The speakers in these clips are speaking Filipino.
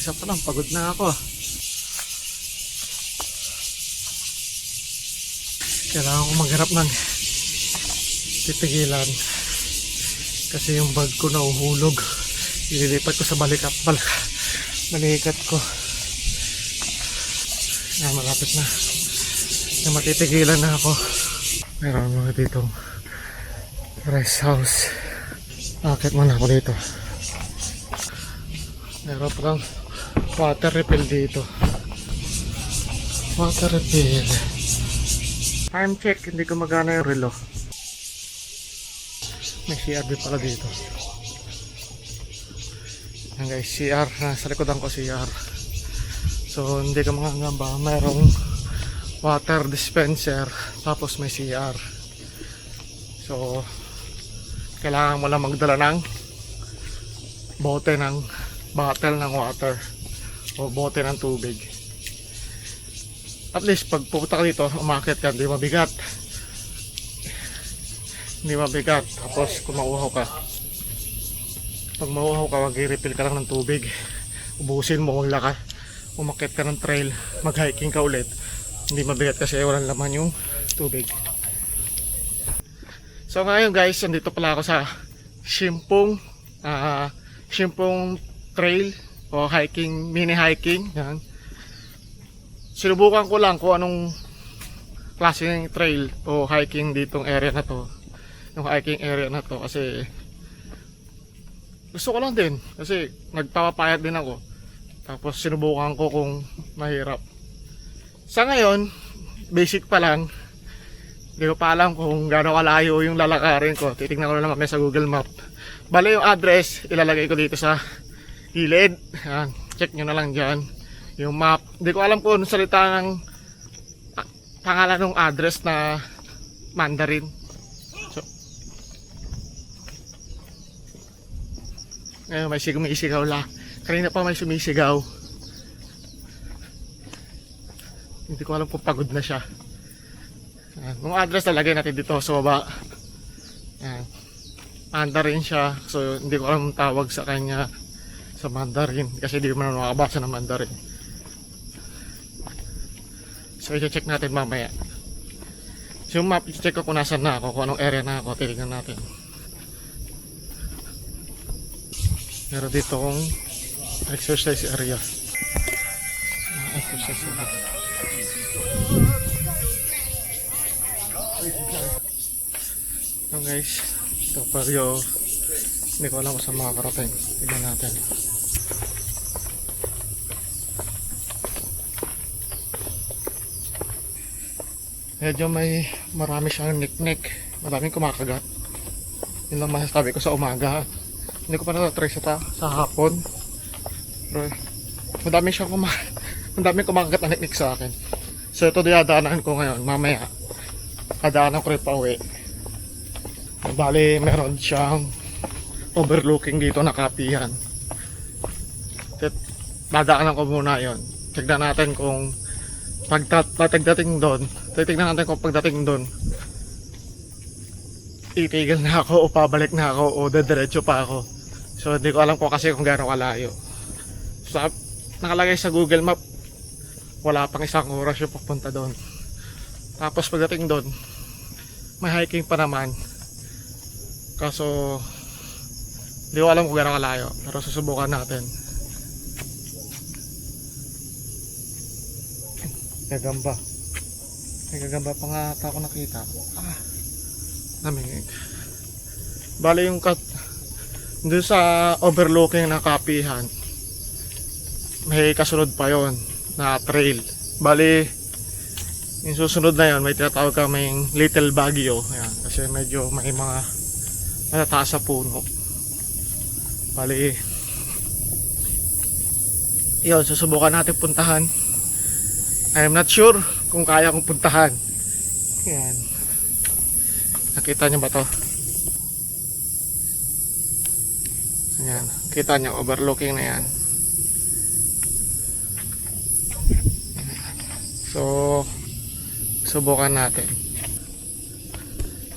Isa pa lang, pagod na ako. Kailangan ko maghanap ng titigilan. Kasi yung bag ko nauhulog. Ililipat ko sa balikat. Balik, balikat ko. Na, malapit na. Na matitigilan na ako. Meron mga dito rest house. Akit muna ako dito. Meron pa lang water refill dito. Water refill. Time check, hindi ko magana yung relo. May CR din pala dito. Yan guys, CR. Nasa likodan ko CR. So, hindi ka mangangamba. Merong water dispenser. Tapos may CR. So, kailangan mo lang magdala ng bote ng bottle ng water o bote ng tubig. At least pag pupunta ka dito, umakit ka, hindi mabigat. Hindi mabigat. Tapos kung mauhaw ka, pag mauhaw ka, mag-refill ka lang ng tubig. Ubusin mo, wala ka. Umakit ka ng trail, mag-hiking ka ulit. Hindi mabigat kasi walang laman yung tubig. So ngayon guys, nandito pala ako sa Shimpong ah Shimpong Trail o hiking, mini hiking. Yan. Sinubukan ko lang kung anong klase ng trail o hiking ditong area na to. Yung hiking area na to kasi gusto ko lang din kasi nagpapapayat din ako. Tapos sinubukan ko kung mahirap. Sa ngayon, basic pa lang. Hindi ko pa alam kung gaano kalayo yung lalakarin ko. Titignan ko na mamaya sa Google Map. Bale yung address, ilalagay ko dito sa gilid. Yan. Check nyo na lang dyan. Yung map. Hindi ko alam kung anong salita ng pangalan ng address na Mandarin. So, ngayon may sumisigaw la. Kanina pa may sumisigaw. Hindi ko alam kung pagod na siya. Yan. Yung address talagay natin dito sa baba. Yan. Mandarin siya. So, hindi ko alam tawag sa kanya sa Mandarin. Kasi hindi ko man makabasa ng Mandarin. So, i-check natin mamaya. So, yung map, i-check ko kung nasan na ako, kung anong area na ako. Titignan natin. Meron dito kong exercise area. Ah, exercise area. Ito guys, ito paryo. Hindi ko alam kung saan makakarating. Tignan natin. Medyo may marami siyang nick-nick. Maraming kumakagat. Yun lang masasabi ko sa umaga. Hindi ko pa natatry sa, sa hapon. Pero madami siyang kuma madami kumakagat na nick-nick sa akin. So ito dinadaanan ko ngayon. Mamaya, kadaanan ko rin pa uwi. Bali, meron siyang overlooking dito na kapihan. Dadaanan ko muna yon. Tignan natin kung pagdat pagdating doon, titignan natin kung pagdating doon, titigil na ako o pabalik na ako o dediretso pa ako. So hindi ko alam ko kasi kung gaano kalayo. Sa nakalagay sa Google Map, wala pang isang oras yung papunta doon. Tapos pagdating doon, may hiking pa naman. Kaso, hindi ko alam kung gano'ng kalayo. Pero susubukan natin. Gagamba. May gagamba pa nga ata ako nakita. Ah, namingig. Bali yung kat doon sa overlooking na kapihan may kasunod pa yon na trail. Bali, yung susunod na yon may tinatawag kaming Little Baguio. Ayan, kasi medyo may mga matataas sa puno. Bali, yun, susubukan natin puntahan. I'm not sure kung kaya kong puntahan. Yan. Nakita niyo ba to? Ayan. Kita niyo, overlooking na yan. So, subukan natin.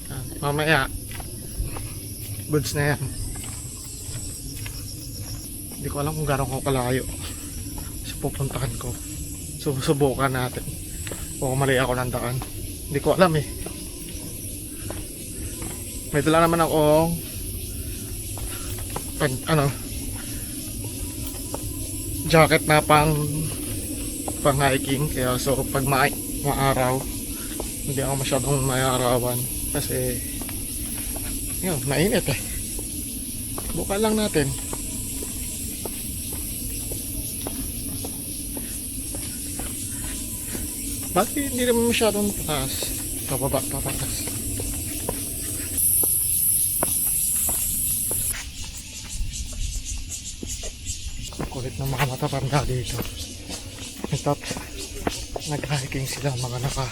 Yan. Mamaya, goods na yan. Hindi ko alam kung gano'n ko kalayo sa pupuntahan ko. Susubukan natin. O mali ako ng daan. Hindi ko alam eh. May dala naman akong pag ano jacket na pang pang hiking kaya so pag ma maaraw hindi ako masyadong mayarawan kasi yun, mainit eh buka lang natin bakit hindi naman masyadong taas? Pababa pataas kulit ng mga matatanda dito. Itap, nag-hiking sila mga naka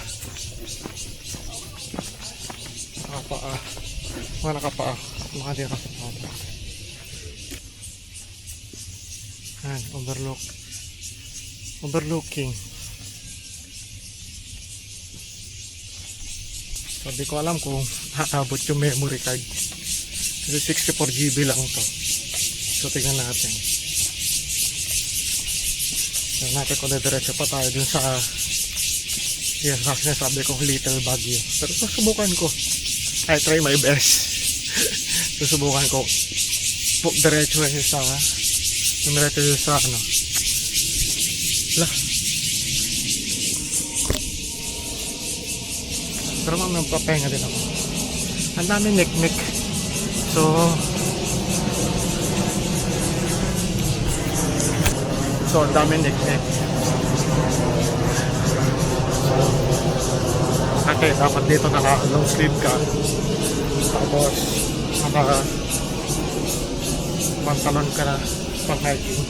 nakapaa mga nakapaa. Mga di nakapaa yan, overlook. Overlooking sabi ko alam kung haabot yung memory card. Kasi 64 GB lang to. So tingnan natin. Tingnan natin kung diretso pa tayo dun sa yes, sa sinasabi kong little Baguio pero susubukan ko. I try my best. Susubukan ko. Diretso sa diretso sa ano. Lah pero mga magpapahinga din ako ang dami nik-nik so so ang dami nik-nik Ate, dapat dito naka long sleeve ka. Tapos, naka pantalon ka na pang hiking.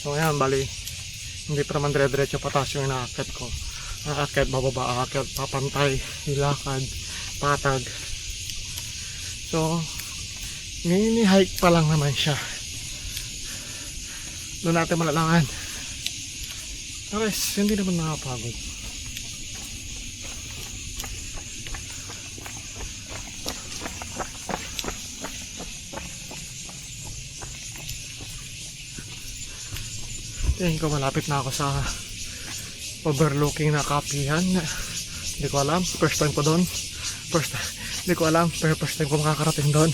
So, ayan, bali. Hindi pa naman dire-diretso pataas yung inaakit ko. Aakit, bababa, aakit, papantay, hilakad, patag. So, mini hike pa lang naman siya. Doon natin malalangan. Ares, hindi naman nakapagod. Tingin ko malapit na ako sa overlooking na kapihan. Hindi ko alam. First time ko doon. First Hindi ko alam. Pero first time ko makakarating doon.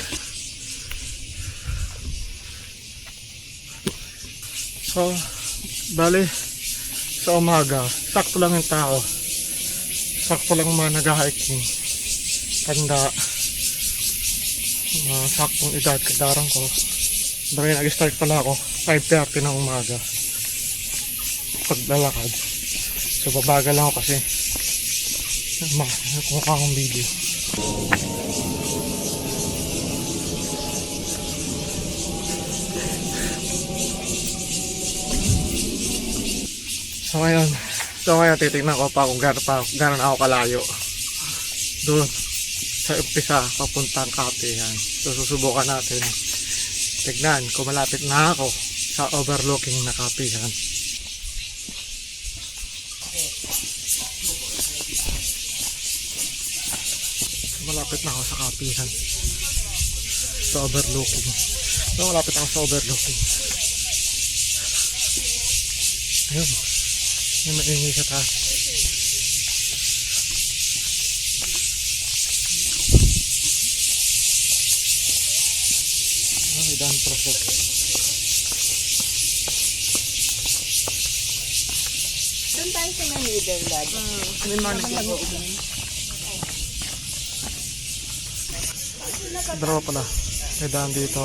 So, bali, sa umaga, sakto lang yung tao. Sakto lang mga nag-hiking. Tanda. Uh, saktong edad, kadarang ko. Bali, nag-start pala ako. 5.30 ng umaga paglalakad. So babagal ako kasi makakuha akong video. So ngayon, so ngayon titignan ko pa kung gano'n ako kalayo. Doon sa umpisa papuntang kapihan. So susubukan natin. Tignan kung malapit na ako sa overlooking na kapihan. Malapit na ako sa kapihan. Sa overlooking. So malapit ako sa overlooking. Ayun. May maingay sa taas. Ah may daan siya. Doon tayo sa may middle, Dad. May mga nag-uubin. Dalawa pala. May daan dito.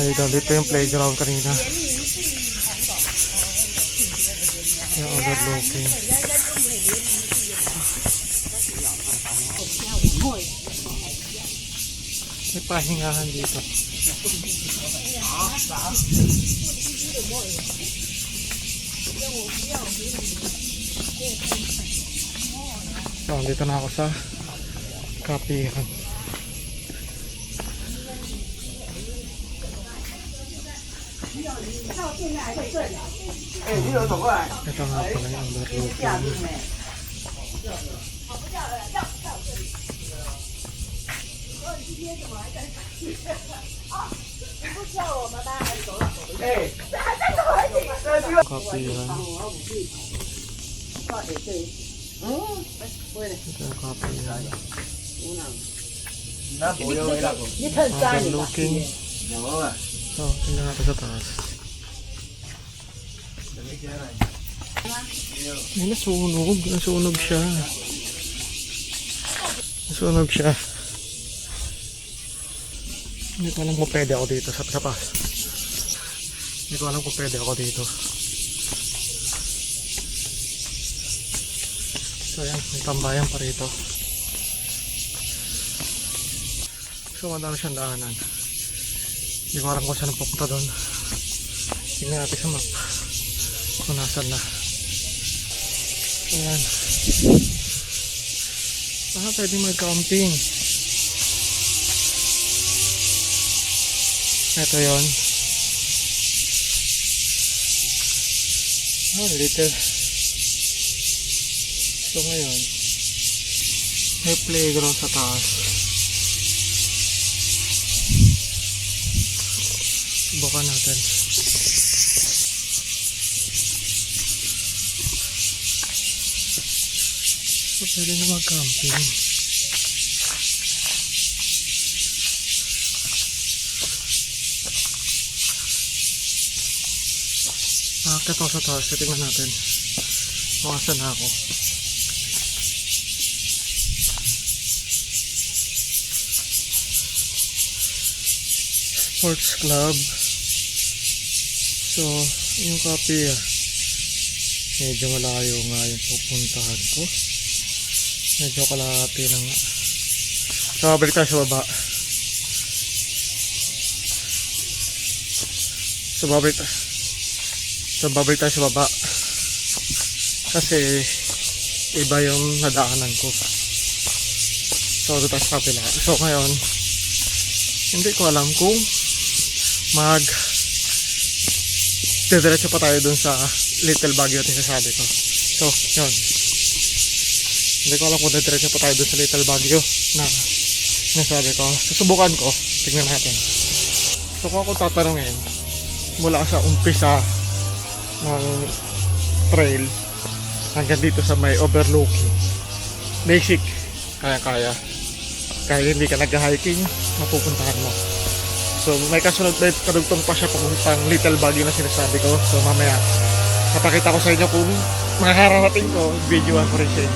May daan dito yung playground kanina. Yung overlooking. May pahingahan dito. So dito na ako sa kapihan 哎，你又走过来。那刚刚本来让他给我讲。跑不掉了，要不到这里。哦，你今天怎么还在打？啊，你不叫我们吗？还走了，走了。哎，这还在走了。咖啡了。嗯，这咖啡了。那不要为了。你看啥呢？有啊。Good looking. So, tingnan natin sa taas. May nasunog. Nasunog siya. Nasunog siya. Hindi ko alam kung pwede ako dito sa taas. Hindi ko alam kung pwede ako dito. So yan, may tambayan pa rito. So madami siyang daanan. Hindi ko alam kung saan pupunta doon. Tingnan natin sa map. Kung nasan na. So yan. Ah, pwede mag-camping. Ito yon. Ah, little. So ngayon, may playground sa taas. Subukan natin. So, pwede na mag-camping. Akit ako sa taas. Tingnan natin. Kung asan na ako. Sports Club. So, yung copy ah. Medyo malayo nga yung pupuntahan ko. Medyo kalahati na nga. So, balik tayo sa baba. So, babalik tayo. So, babalik tayo sa baba. Kasi, iba yung nadaanan ko. So, doon tayo sa kabila. So, ngayon, hindi ko alam kung mag didiretso pa tayo dun sa Little Baguio na sinasabi ko. So, yun. Hindi ko alam kung didiretso pa tayo dun sa Little Baguio na sinasabi ko. Susubukan ko. Tingnan natin. So, kung ako tatanungin, mula sa umpisa ng trail hanggang dito sa may overlooking. Basic. Kaya-kaya. Kahit hindi ka nag-hiking, mapupuntahan mo. So, may kasunod na kadugtong pa siya papuntang Little Baguio na sinasabi ko. So, mamaya, papakita ko sa inyo kung makakarating ko, videoan ko rin siya.